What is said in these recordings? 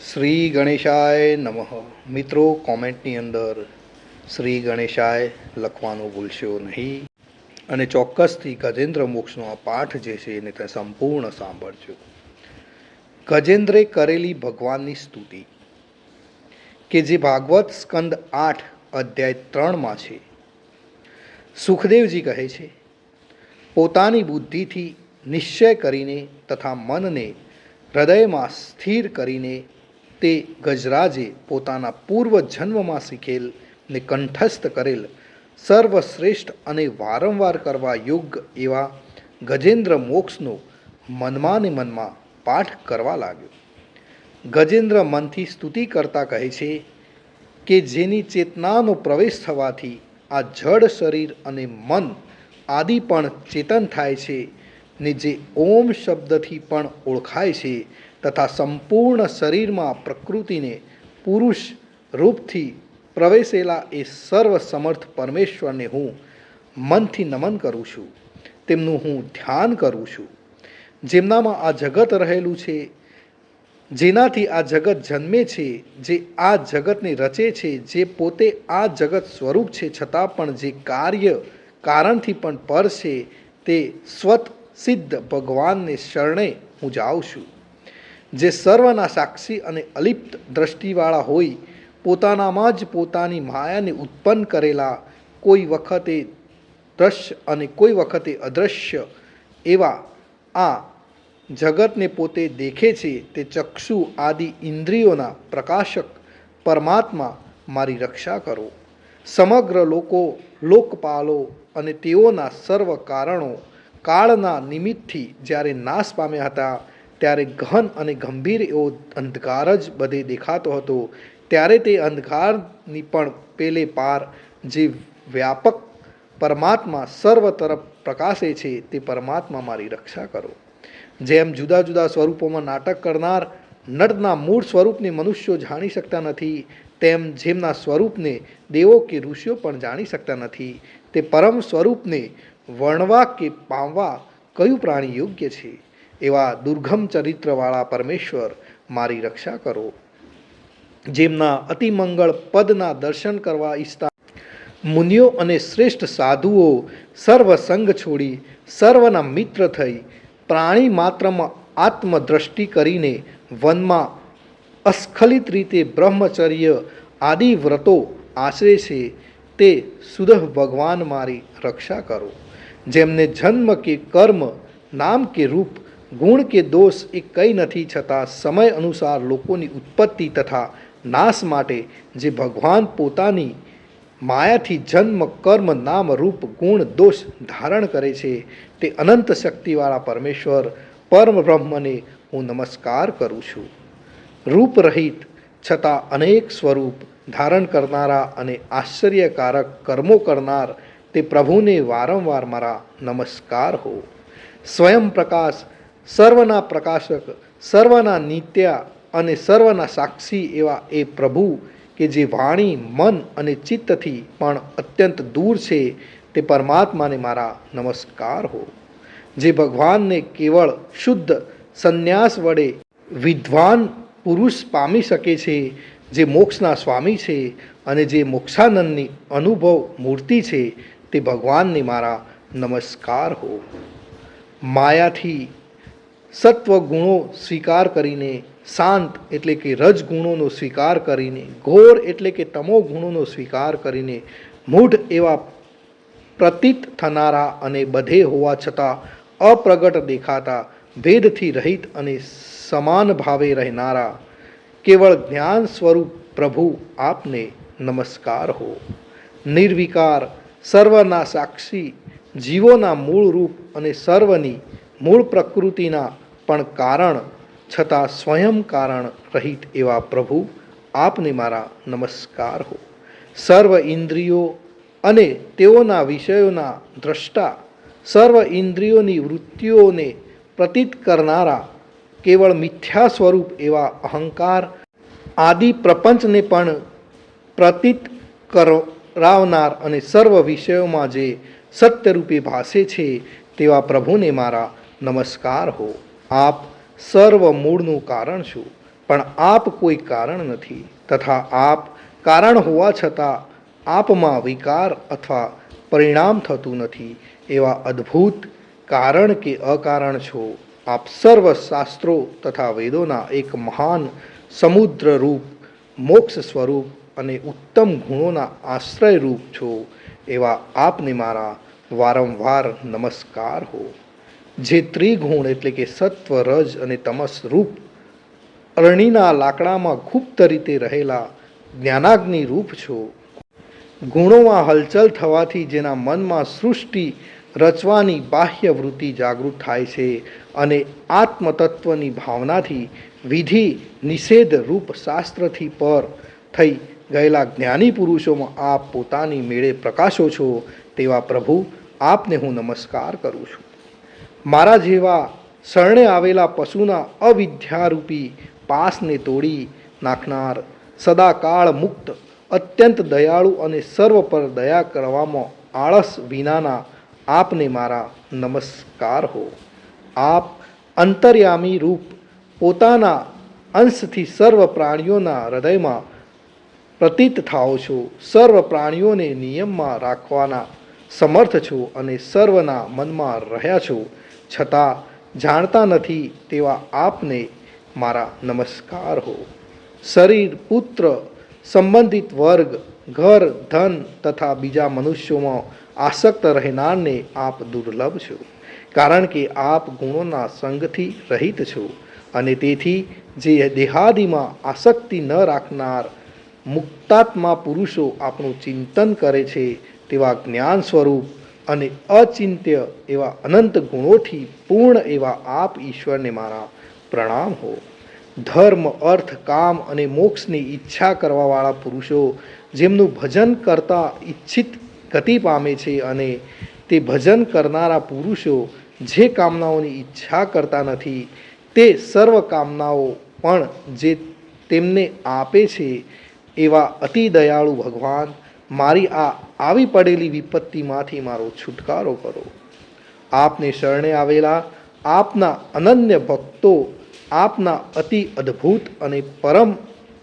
શ્રી ગણેશાય નમઃ. મિત્રો, કોમેન્ટની અંદર શ્રી ગણેશાય લખવાનું ભૂલશો નહીં. અને ચોક્કસથી ગજેન્દ્ર મોક્ષનો આ પાઠ જે છે એને તે સંપૂર્ણ સાંભળજો. ગજેન્દ્રે કરેલી ભગવાનની સ્તુતિ, કે જે ભાગવત સ્કંદ આઠ અધ્યાય ત્રણમાં છે. સુખદેવજી કહે છે, પોતાની બુદ્ધિથી નિશ્ચય કરીને તથા મનને હૃદયમાં સ્થિર કરીને તે ગજરાજે પોતાના પૂર્વ જન્મમાં શીખેલ ને કંઠસ્થ કરેલ સર્વશ્રેષ્ઠ અને વારંવાર કરવા યોગ્ય એવા ગજેન્દ્ર મોક્ષનો મનમાં ને મનમાં પાઠ કરવા લાગ્યો. ગજેન્દ્ર મનથી સ્તુતિ કરતા કહે છે કે જેની ચેતનાનો પ્રવેશ થવાથી આ જડ શરીર અને મન આદિ પણ ચેતન થાય છે ને જે ઓમ શબ્દથી પણ ઓળખાય છે તથા સંપૂર્ણ શરીરમાં પ્રકૃતિને પુરુષ રૂપથી પ્રવેશેલા એ સર્વ સમર્થ પરમેશ્વરને હું મનથી નમન કરું છું. તેમનું હું ધ્યાન કરું છું. જેમનામાં આ જગત રહેલું છે, જેનાથી આ જગત જન્મે છે, જે આ જગતને રચે છે, જે પોતે આ જગત સ્વરૂપ છે, છતાં પણ જે કાર્ય કારણથી પણ પર છે, તે સ્વત સિદ્ધ ભગવાનને શરણે હું જાઉં છું. જે સર્વના સાક્ષી અને અલિપ્ત દ્રષ્ટિવાળા હોય, પોતાનામાં જ પોતાની માયાને ઉત્પન્ન કરેલા કોઈ વખતે દ્રશ્ય અને કોઈ વખતે અદૃશ્ય એવા આ જગતને પોતે દેખે છે, તે ચક્ષુ આદિ ઇન્દ્રિયોના પ્રકાશક પરમાત્મા મારી રક્ષા કરો. સમગ્ર લોકો, લોકપાલો અને તેઓના સર્વ કારણો કાળના નિમિત્તથી જ્યારે નાશ પામ્યા હતા ત્યારે ગહન અને ગંભીર એવો અંધકાર જ બધે દેખાતો હતો. ત્યારે તે અંધકારની પણ પેલે પાર જે વ્યાપક પરમાત્મા સર્વ તરફ પ્રકાશે છે તે પરમાત્મા મારી રક્ષા કરો. જેમ જુદા જુદા સ્વરૂપોમાં નાટક કરનાર નટના મૂળ સ્વરૂપને મનુષ્યો જાણી શકતા નથી, તેમ જેમના સ્વરૂપને દેવો કે ઋષિઓ પણ જાણી શકતા નથી, તે પરમ સ્વરૂપને વર્ણવા કે પામવા કયું પ્રાણી યોગ્ય છે? એવા દુર્ગમ ચરિત્રવાળા પરમેશ્વર મારી રક્ષા કરો. જેમના અતિમંગળ પદના દર્શન કરવા ઈચ્છતા મુનિઓ અને શ્રેષ્ઠ સાધુઓ સર્વસંગ છોડી સર્વના મિત્ર થઈ પ્રાણી માત્રમાં આત્મદ્રષ્ટિ કરીને વનમાં અસ્ખલિત રીતે બ્રહ્મચર્ય આદિ વ્રતો આશરે છે તે સુદહ ભગવાન મારી રક્ષા કરો. જેમને જન્મ કે કર્મ, નામ કે રૂપ ગુણ કે દોષ એ કંઈ નથી છતાં સમય અનુસાર લોકોની ઉત્પત્તિ તથા નાશ માટે જે ભગવાન પોતાની માયાથી જન્મ, કર્મ, નામ, રૂપ, ગુણ, દોષ ધારણ કરે છે, તે અનંત શક્તિવાળા પરમેશ્વર, પરમ બ્રહ્મને હું નમસ્કાર કરું છું. રૂપરહિત છતાં અનેક સ્વરૂપ ધારણ કરનારા અને આશ્ચર્યકારક કર્મો કરનાર તે પ્રભુને વારંવાર મારા નમસ્કાર હો. સ્વયં પ્રકાશ સર્વના પ્રકાશક, સર્વના નિત્યા અને સર્વના સાક્ષી એવા એ પ્રભુ કે જે વાણી, મન અને ચિત્તથી પણ અત્યંત દૂર છે, તે પરમાત્માને મારા નમસ્કાર હો. જે ભગવાનને કેવળ શુદ્ધ સંન્યાસ વડે વિદ્વાન પુરુષ પામી શકે છે, જે મોક્ષના સ્વામી છે અને જે મોક્ષાનંદની અનુભવ મૂર્તિ છે, તે ભગવાનને મારા નમસ્કાર હો. માયાથી સત્વ ગુણો સ્વીકાર કરીને શાંત એટલે કે રજ ગુણોનો સ્વીકાર કરીને, ઘોર એટલે કે તમો ગુણોનો સ્વીકાર કરીને મૂઢ એવા પ્રતીત થનારા અને બધે હોવા છતાં અપ્રગટ દેખાતા ભેદથી રહિત અને સમાન ભાવે રહેનારા, કેવળ જ્ઞાન સ્વરૂપ પ્રભુ આપને નમસ્કાર હો. નિર્વિકાર, સર્વના સાક્ષી, જીવોના મૂળ રૂપ અને સર્વની મૂળ પ્રકૃતિના પણ કારણ છતાં સ્વયં કારણ રહિત એવા પ્રભુ આપને મારા નમસ્કાર હો. સર્વ ઇન્દ્રિયો અને તેઓના વિષયોના દ્રષ્ટા સર્વ ઇન્દ્રિયોની વૃત્તિઓને પ્રતીત કરનારા કેવળ મિથ્યા સ્વરૂપ એવા અહંકાર આદિ પ્રપંચને પણ પ્રતીત કરાવનાર અને સર્વ વિષયોમાં જે સત્યરૂપે ભાસે છે તેવા પ્રભુને મારા નમસ્કાર હો. આપ સર્વ મૂળનું કારણ છું, પણ આપ કોઈ કારણ નથી, તથા આપ કારણ હોવા છતાં આપમાં વિકાર અથવા પરિણામ થતું નથી, એવા અદ્ભુત કારણ કે અકારણ છો. આપ સર્વ શાસ્ત્રો તથા વેદોના એક મહાન સમુદ્ર રૂપ મોક્ષ સ્વરૂપ અને ઉત્તમ ગુણોના આશ્રય રૂપ છો, એવા આપને મારા વારંવાર નમસ્કાર હો. જે ત્રિગુણ એટલે કે સત્વ રજ અને તમસ રૂપ અરણીના લાકડામાં ગુપ્ત રીતે રહેલા જ્ઞાનાગ્નિ રૂપ છો. ગુણોમાં હલચલ થવાથી જેના મનમાં સૃષ્ટિ રચવાની બાહ્ય વૃત્તિ જાગૃત થાય છે અને આત્મતત્વની ભાવનાથી વિધિ નિષેધ રૂપ શાસ્ત્રથી પર થઈ ગયેલા જ્ઞાની પુરુષોમાં આપ પોતાની મેળે પ્રકાશો છો તેવા પ્રભુ આપને હું નમસ્કાર કરું છું. મારા જેવા શરણે આવેલા પશુના અવિદ્યારૂપી પાસને તોડી નાખનાર સદાકાળ મુક્ત, અત્યંત દયાળુ અને સર્વ પર દયા કરવામાં આળસ વિનાના આપને મારા નમસ્કાર હો. આપ અંતર્યામી રૂપ, પોતાના અંશથી સર્વ પ્રાણીઓના હૃદયમાં પ્રતીત થાઓ છો. સર્વ પ્રાણીઓને નિયમમાં રાખવાના સમર્થ છો અને સર્વના મનમાં રહ્યા છો. છતાં જાણતા નથી તેવા આપને મારા નમસ્કાર હો. શરીર, પુત્ર, સંબંધિત વર્ગ, ઘર, ધન તથા બીજા મનુષ્યોમાં આસક્ત રહેનારને આપ દુર્લભ છો, કારણ કે આપ ગુણોના સંગથી રહિત છો અને તેથી જે દેહાદિમાં આસક્તિ ન રાખનાર મુક્તાત્મા પુરુષો આપણું ચિંતન કરે છે તેવા જ્ઞાન સ્વરૂપ અને અચિંત્ય એવા અનંત ગુણોથી પૂર્ણ એવા આપ ઈશ્વરને મારા પ્રણામ હો. ધર્મ, અર્થ, કામ અને મોક્ષની ઈચ્છા કરવાવાળા પુરુષો જેમનું ભજન કરતા ઈચ્છિત ગતિ પામે છે અને તે ભજન કરનારા પુરુષો જે કામનાઓની ઈચ્છા કરતા નથી, તે સર્વ કામનાઓ પણ જે તેમને આપે છે એવા અતિ દયાળુ ભગવાન મારી આ આવી પડેલી વિપત્તિમાંથી મારો છુટકારો કરો. આપને શરણે આવેલા, આપના અનન્ય ભક્તો, આપના અતિ અદ્ભુત અને પરમ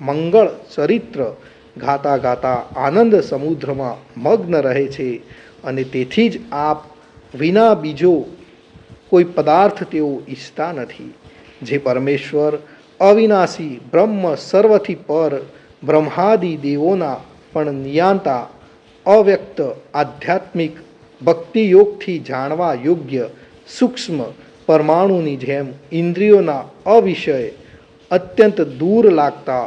મંગળ ચરિત્ર ગાતા ગાતા આનંદ સમુદ્રમાં મગ્ન રહે છે અને તેથી જ આપ વિના બીજો કોઈ પદાર્થ તેઓ ઈચ્છતા નથી. જે પરમેશ્વર, અવિનાશી બ્રહ્મ સર્વથી પર બ્રહ્માદિ દેવોના પણ નિયાંતા, અવ્યક્ત, આધ્યાત્મિક ભક્તિયોગથી જાણવા યોગ્ય સૂક્ષ્મ પરમાણુની જેમ ઇન્દ્રિયોના અવિષય અત્યંત દૂર લાગતા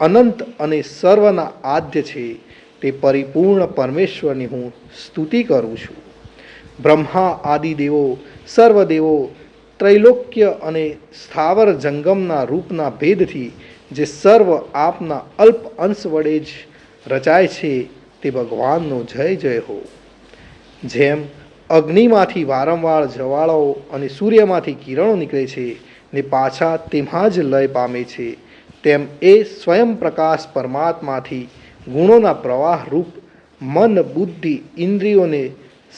અનંત અને સર્વના આદ્ય છે, તે પરિપૂર્ણ પરમેશ્વરની હું સ્તુતિ કરું છું. બ્રહ્મા, આદિદેવો, સર્વદેવો, ત્રૈલોક્ય અને સ્થાવર જંગમના રૂપના ભેદથી, જે સર્વ આપના અલ્પ અંશ વડે જ રચાય છે તે ભગવાનનો જય જય હો. જેમ અગ્નિમાંથી વારંવાર જવાળાઓ અને સૂર્યમાંથી કિરણો નીકળે છે ને પાછા તેમાં જ લય પામે છે, તેમ એ સ્વયં પ્રકાશ પરમાત્માથી ગુણોના પ્રવાહ રૂપ મન, બુદ્ધિ ઇન્દ્રિયોને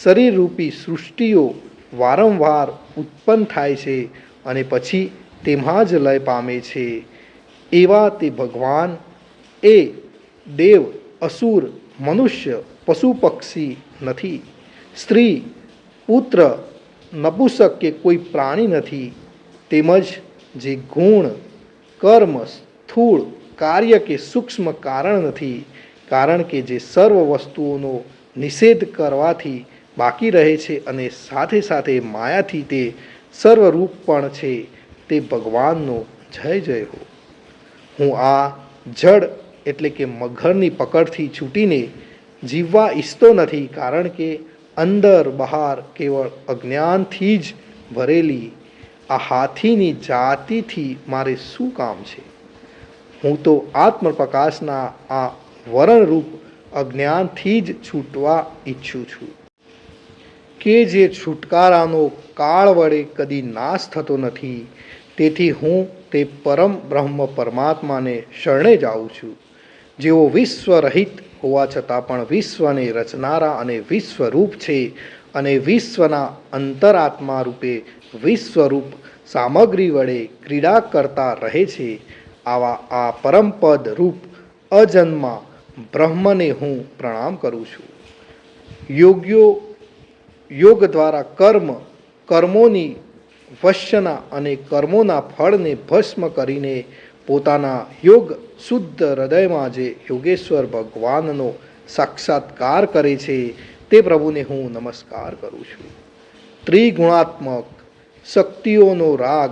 શરીરરૂપી સૃષ્ટિઓ વારંવાર ઉત્પન્ન થાય છે અને પછી તેમાં જ લય પામે છે. એવા તે ભગવાન એ દેવ, અસુર, મનુષ્ય પશુ પક્ષી નથી. સ્ત્રી, પુત્ર, નપુસક કે કોઈ પ્રાણી નથી. તેમજ જે ગુણ, કર્મ, સ્થૂળ, કાર્ય કે સૂક્ષ્મ કારણ નથી. કારણ કે જે સર્વ વસ્તુઓનો નિષેધ કરવાથી બાકી રહે છે અને સાથે સાથે માયાથી તે સર્વરૂપ પણ છે. તે ભગવાનનો જય જય હો. હું આ જડ એટલે કે મગરની પકડથી છૂટીને જીવવા ઈચ્છતો નથી, કારણ કે અંદર બહાર કેવળ અજ્ઞાનથી જ ભરેલી આ હાથીની જાતિથી મારે શું કામ છે? હું તો આત્મપ્રકાશના આ વરણરૂપ અજ્ઞાનથી જ છૂટવા ઈચ્છું છું. કે જે છુટકારાનો કાળ વડે કદી નાશ થતો નથી, તેથી હું તે પરમ બ્રહ્મ પરમાત્માને શરણે જાઉં છું. જેઓ વિશ્વરહિત હોવા છતાં પણ વિશ્વને રચનારા અને વિશ્વરૂપ છે અને વિશ્વના અંતરાત્મા રૂપે વિશ્વરૂપ સામગ્રી વડે ક્રીડા કરતા રહે છે, આવા આ પરમપદ રૂપ અજન્મા બ્રહ્મને હું પ્રણામ કરું છું. યોગ્યો યોગ દ્વારા કર્મ, કર્મોની વશ્યના અને કર્મોના ફળને ભસ્મ કરીને પોતાના યોગ શુદ્ધ હૃદયમાં જે યોગેશ્વર ભગવાનનો સાક્ષાત્કાર કરે છે, તે પ્રભુને હું નમસ્કાર કરું છું. ત્રિગુણાત્મક શક્તિઓનો રાગ,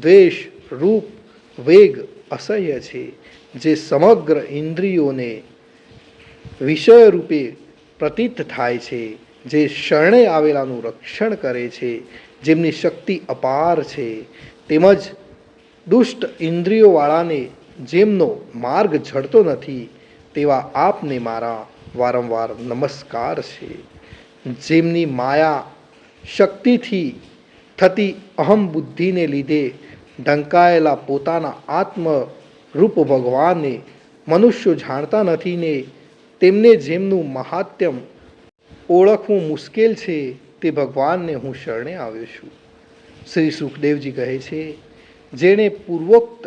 દ્વેષ, રૂપ, વેગ અસહ્ય છે, જે સમગ્ર ઇન્દ્રિયોને વિષય રૂપે પ્રતીત થાય છે, જે શરણે આવેલાનું રક્ષણ કરે છે, જેમની શક્તિ અપાર છે, તેમજ દુષ્ટ ઇન્દ્રિયોવાળાને જેમનો માર્ગ જડતો નથી, તેવા આપને મારા વારંવાર નમસ્કાર છે. જેમની માયા શક્તિથી થતી અહમ બુદ્ધિને લીધે ઢંકાયેલા પોતાના આત્મ રૂપ ભગવાનને મનુષ્યો જાણતા નથી ને તેમને જેમનું મહાત્મ્ય ઓળખવું મુશ્કેલ છે, તે ભગવાનને હું શરણે આવ્યો છું. શ્રી સુખદેવજી કહે છે જેણે પૂર્વોક્ત,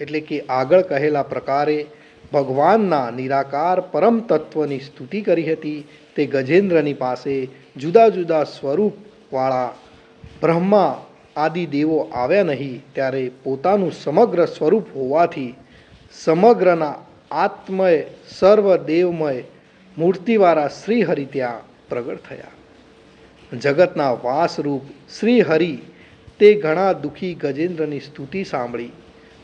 એટલે કે આગળ કહેલા પ્રકારે ભગવાનના નિરાકાર પરમ તત્વની સ્તુતિ કરી હતી, તે ગજેન્દ્રની પાસે જુદા જુદા સ્વરૂપવાળા બ્રહ્મા આદિ દેવો આવ્યા નહીં, ત્યારે પોતાનું સમગ્ર સ્વરૂપ હોવાથી સમગ્રના આત્મય, સર્વદેવમય મૂર્તિવાળા શ્રીહરિ ત્યાં પ્રગટ થયા. જગતના વાસરૂપ શ્રી હરિ તે ઘણા દુઃખી ગજેન્દ્રની સ્તુતિ સાંભળી,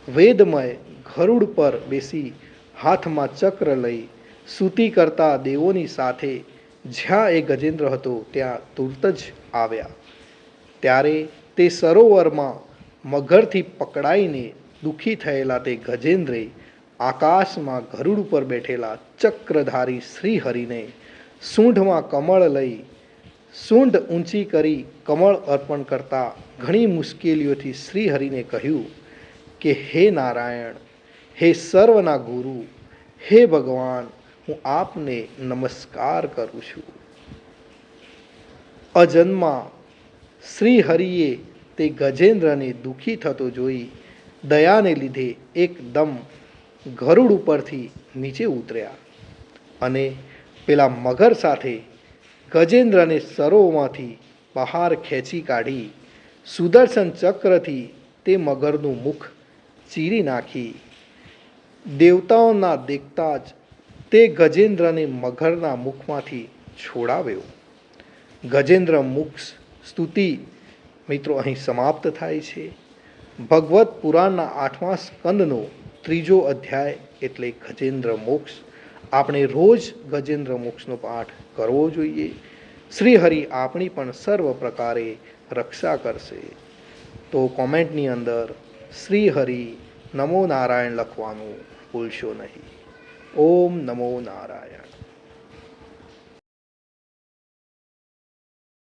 વેદમય ગરુડ પર બેસી હાથમાં ચક્ર લઈ સ્તુતિ કરતા દેવોની સાથે જ્યાં એ ગજેન્દ્ર હતો ત્યાં તુરત જ આવ્યા. ત્યારે તે સરોવરમાં મગરથી પકડાઈને દુઃખી થયેલા તે ગજેન્દ્રે આકાશમાં ગરુડ ઉપર બેઠેલા ચક્રધારી શ્રીહરિને સૂંઢમાં કમળ લઈ સૂંઢ ઊંચી કરી કમળ અર્પણ કરતા ઘણી મુશ્કેલીઓથી શ્રીહરિને કહ્યું કે, હે નારાયણ, હે સર્વના ગુરુ, હે ભગવાન, હું આપને નમસ્કાર કરું છું. અજન્મા શ્રીહરિએ તે ગજેન્દ્રને દુઃખી થતો જોઈ દયાને લીધે એકદમ ગરુડ ઉપરથી નીચે ઉતર્યા અને પેલા મગર સાથે ગજેન્દ્રને સરોમાંથી બહાર ખેંચી કાઢી સુદર્શન ચક્રથી તે મગરનું મુખ ચીરી નાખી. દેવતાઓના દેખતા જ તે ગજેન્દ્રને મગરના મુખમાંથી છોડાવ્યો. ગજેન્દ્ર મુખ સ્તુતિ, મિત્રો, અહીં સમાપ્ત થાય છે. ભગવત પુરાણના આઠમા સ્કંદનો ત્રીજો અધ્યાય એટલે ગજેન્દ્ર મોક્ષ. આપણે રોજ ગજેન્દ્ર મોક્ષનો પાઠ કરવો જોઈએ. શ્રી હરિ આપણી પણ સર્વ પ્રકારે રક્ષા કરશે. તો કોમેન્ટની અંદર, શ્રી હરિ, નમો નારાયણ લખવાનું ભૂલશો નહીં. ઓમ નમો નારાયણ.